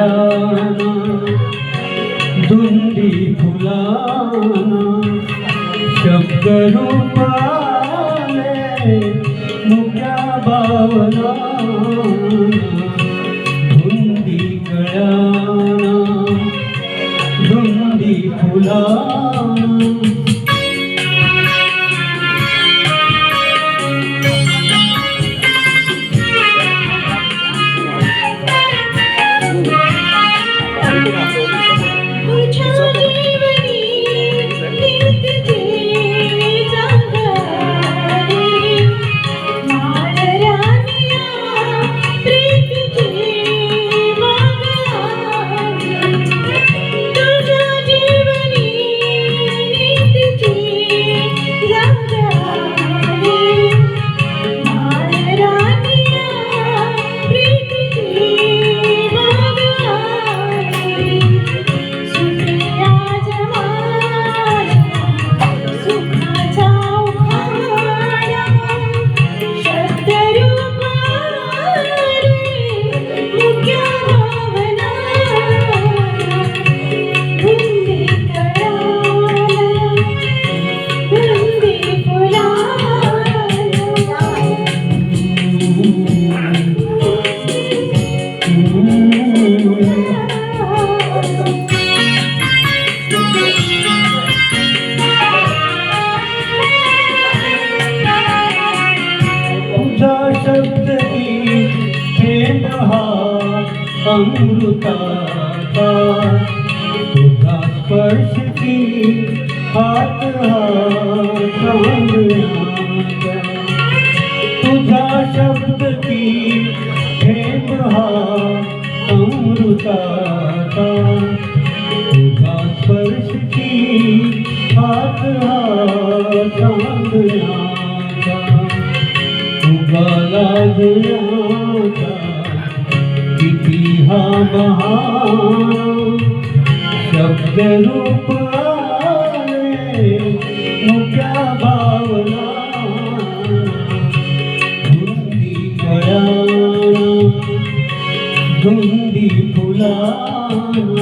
ছায়া দুন্দি ফুলা শব্দ রূপালে মুখা বাবনা अमृताचा तुझा स्पर्श की हात हा तुझा शब्द की प्रेम हा अमृताचा तुझा स्पर्श की हात हा चांदण्याचा उगाला किती हा महान शब्द रूप आले मुक्या भावना धुंदी कळाना धुंदी फुलाना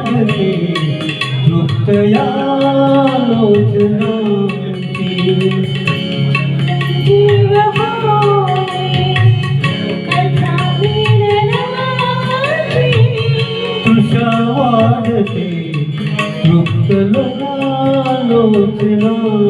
लागले तृप्तया लोचनाची जीव वाढते. तृप्त लोचना